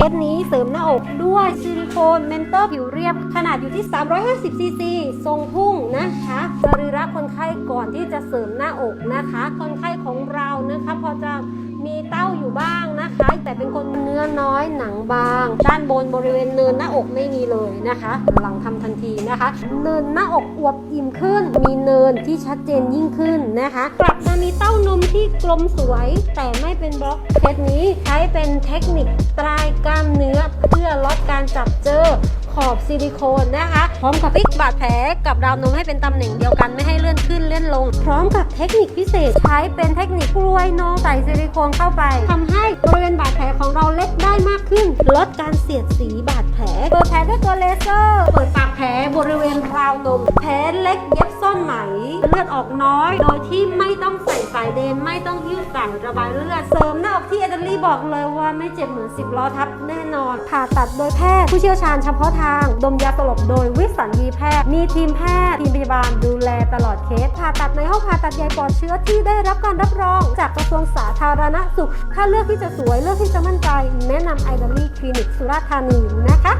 เคสนี้เสริมหน้าอกด้วยซิลิโคนเมนเตอร์ผิวเรียบ ขนาดอยู่ที่ 350 ซีซีทรงพุ่งนะคะสรีระคนไข้ก่อนที่จะเสริมหน้าอกนะคะ คนไข้ของเรานะคะพอจะมีเต้าอยู่บ้างนะคะ แต่เป็นคนเนื้อน้อยหนังบาง ด้านบนบริเวณเนินหน้าอกไม่มีเลยนะคะ หลังทำทันทีนะคะ เนินหน้าอกอวบอิ่มขึ้น มีเนินที่ชัดเจนยิ่งขึ้นนะคะกลับมามีเต้านมที่กลมสวย แต่ไม่เป็นบล็อกเคสนี้ใช้เป็นเทคนิค เพื่อลดการจับเจอขอบซิลิโคนนะคะ พร้อมกับพลิกบาดแผลกับราวนมให้เป็นตำแหน่งเดียวกันไม่ให้เลื่อนขึ้นเลื่อนลง พร้อมกับเทคนิคพิเศษใช้เป็นเทคนิคกล้วยนมใส่ซิลิโคนเข้าไปทำให้ มากขึ้น ลดการเสียดสีบาดแผลเปิดแผลด้วยตัวเลเซอร์ เปิดปากแผลบริเวณราวนมแผลเล็กเย็บซ่อนไหม เลือดออกน้อย โดยที่ไม่ต้องใส่สายเดนไม่ต้องหิ้วสายระบายเลือด เสริมหน้าอกที่เอเดอรี่บอกเลยว่าไม่เจ็บเหมือน10ล้อทับแน่นอน ผ่าตัดโดยแพทย์ผู้เชี่ยวชาญเฉพาะทาง ดมยาสลบโดยวิสัญญีแพทย์ มีทีมแพทย์ทีมพยาบาลดูแล ตลอดเคสผ่าตัดในห้องผ่าตัดใหญ่ปลอดเชื้อที่ได้รับการรับรอง จากกระทรวงสาธารณสุข ถ้าเลือกที่จะสวยเลือกที่จะมั่นใจ แนะนำไอเดอลี่คลินิกสุราษฎร์ธานีนะคะ